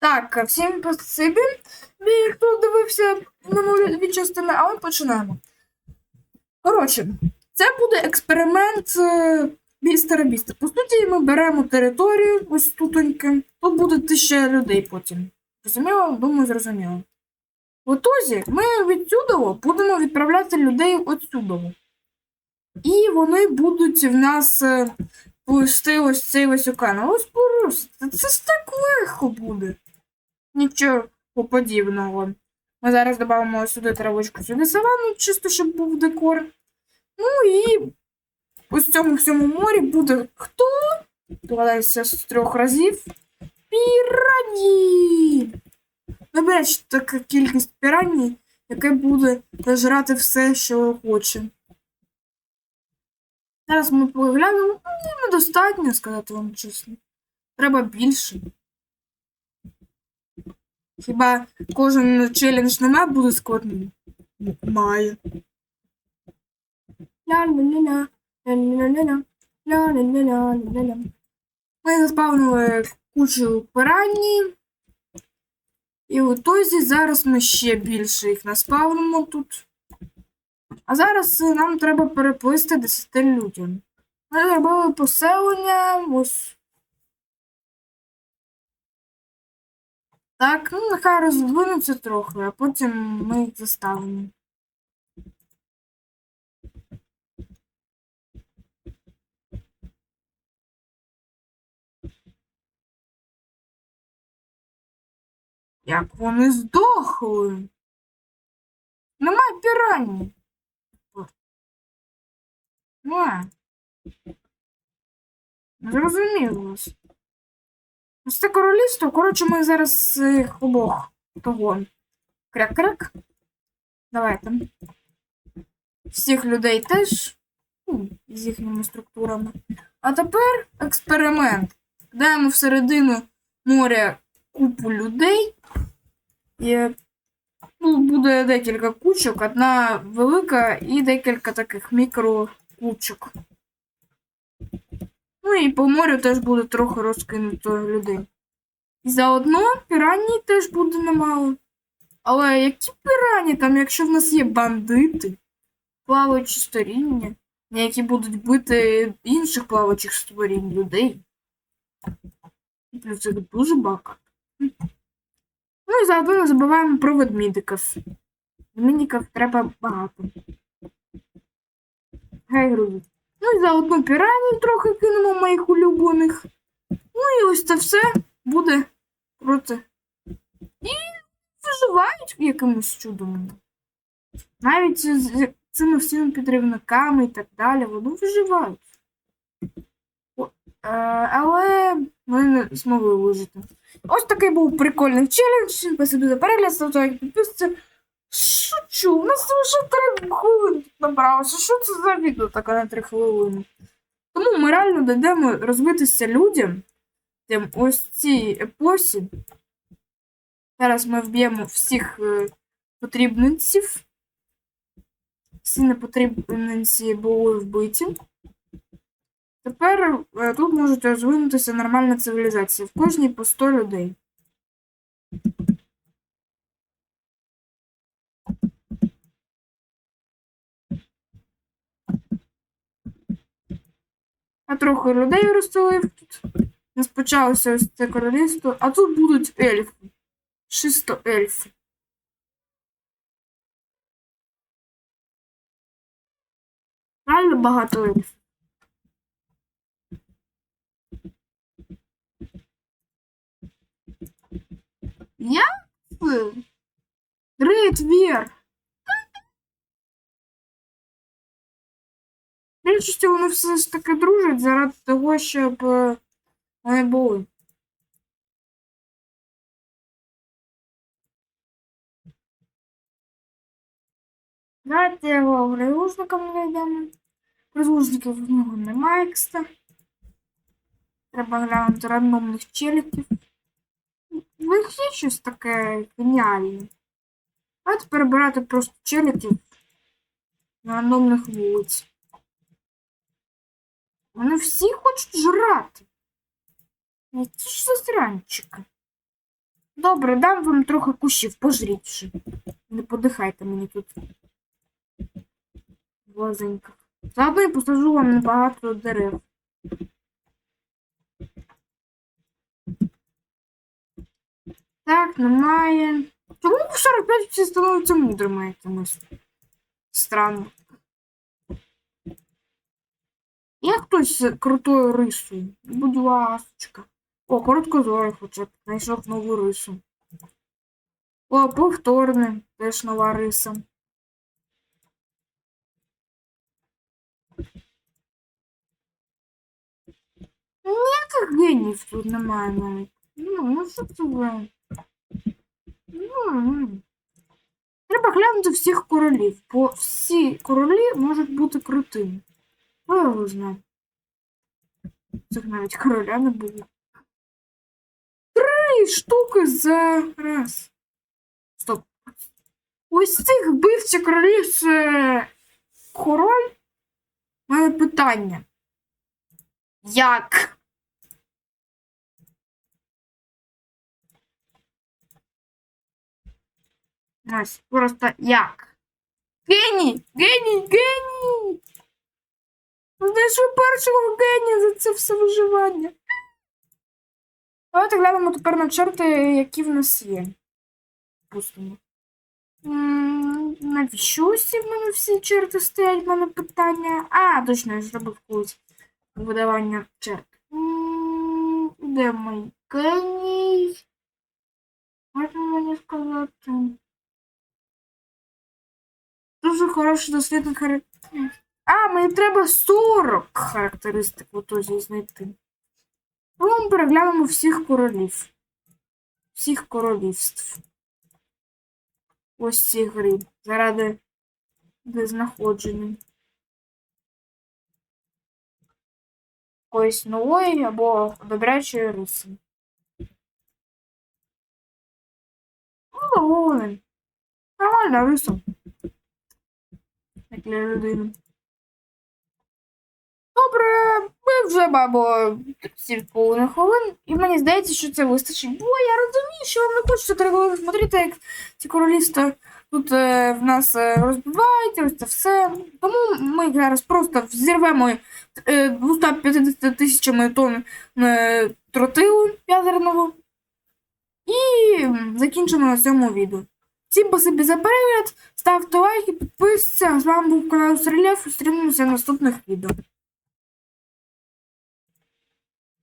Так, всім спасибі, хто дивився минулі частини, а ми починаємо. Коротше, це буде експеримент е, містера Біста. По суті, ми беремо територію, ось тутоньки. Тут буде тисяча людей потім. Розуміло? Думаю, зрозуміло. В отузі ми відсюди будемо відправляти людей отсюди. І вони будуть в нас е, плести ось цей ось океан. Ось це ж так легко буде. Нічого подібного. Ми зараз додамо сюди травочку, сюди савану, чисто щоб був декор. Ну і ось цьому всьому морі буде хто? Догадайся з трьох разів. Пірані! Набереш така кількість пірані, яке буде зажрати все, що хоче. Зараз ми поглянемо, ну, недостатньо, сказати вам чесно. Треба більше. Хіба кожен челендж мap буде складним? Має. Ми заспавнили кучу пиранні. І в ітозі зараз ми ще більше їх наспавнимо тут. А зараз е, нам треба переплисти 10 людям. Ми зробили поселення, ось. Так, ну нехай роздвинуться трохи, а потім ми їх заставимо. Як вони здохли. Немає пірані. Не. Зрозуміло. Ось це королівство. Коротше, ми зараз їх обох того. Кряк-кряк. Давайте. Всіх людей теж. Ну, з їхніми структурами. А тепер експеримент. Даємо всередину моря купу людей. І ну, буде декілька кучок, одна велика і декілька таких мікрокучок. Ну і по морю теж буде трохи розкинуто людей. Заодно пірані теж буде немало. Але які пірані там, якщо в нас є бандити, плаваючі створіння, які будуть бити інших плаваючих створінь людей. І плюс їх дуже багато. Ну і заодно не забуваємо про ведмідиків. Ведмідиків треба багато. Гай грузить. Ну і заодно піранів трохи кинемо моїх улюблених. Ну і ось це все буде проти. І виживають якимось чудом. Навіть з цими всіми підривниками і так далі, вони виживають. Е, але ми не змогли вижити. Ось такий був прикольний челендж. Всім Спасибо за перегляд, ставте лайк, підписуйтесь. Шучу, у нас лише 3 хвилини набралося. Що це за відео таке на 3 хвилини? Тому ми реально дадемо розвитися людям тим ось цій епосі. Зараз ми вб'ємо всіх е, потрібниців. Всі непотрібниці були вбиті. Тепер е, тут можуть розвинутися нормальна цивілізація. В кожній по 100 людей. А трохи людей розселив тут. Нас ось це королівство, а тут будуть ельфи. Чисто ельфи. Реально багато ельфів. Як ви? Грейт Вір. Більшості вони все ж таки дружать заради того, щоб вони були. Давайте його прислужникам знайдемо. Прислужників в нього немає, кстати. Треба глянути рандомних челіків. В них є щось таке геніальне. Давайте перебирати просто челіків на рандомних вулиць. Вони всі хочуть жрати. Які ж засранчики. Добре, дам вам трохи кущів, пожріть. Не подихайте мені тут. Блазенько. Заодно і посажу вам небагато дерев. Так, немає. Чому в 45 всі становляться мудрими якимось? Странно. Є хтось з крутою рисою? Будь ласочка. О, короткозорий хоча б знайшов нову рису. О, повторне, теж нова риса. Ніяких генів тут немає навіть. Ну, ну що це ви? Ну, ну. Треба глянути всіх королів, бо всі королі можуть бути крутими. Ну, його. Цих навіть короля не було. Три штуки за раз. Стоп. Ось цих вбивця королів це король. У питання. Як? Ось, просто як? Геній! Геній! Геній! Знайшов першого генія за це все виживання. Давайте глянемо тепер на чорти, які в нас є. Пустимо. Навіщо усі в мене всі черти стоять? В мене питання. А, точно, я зробив колись видавання черт. Де мій геній? Можна мені сказати? Дуже хороший дослідник характеристик. А, мені треба 40 характеристик в отозі знайти. Ну, переглянемо всіх королів. Всіх королівств. Ось ці гри. Заради знаходження. Якоїсь нової або добрячої риси. Ну, доволен. Нормальна риса. Як для людини. Добре, ми вже бабо стільки хвилин, і мені здається, що це вистачить. Бо я розумію, що вам не хочеться трохи смотрити, як ці королівства тут е, в нас е, розбиваються, ось це все. Тому ми зараз просто взірвемо е, 250 тисячами тонн е, тротилу ядерного і закінчимо на цьому відео. Всім спасибі за перегляд, ставте лайки, підписуйтесь. З вами був канал Стріляв, зустрінемося в наступних відео.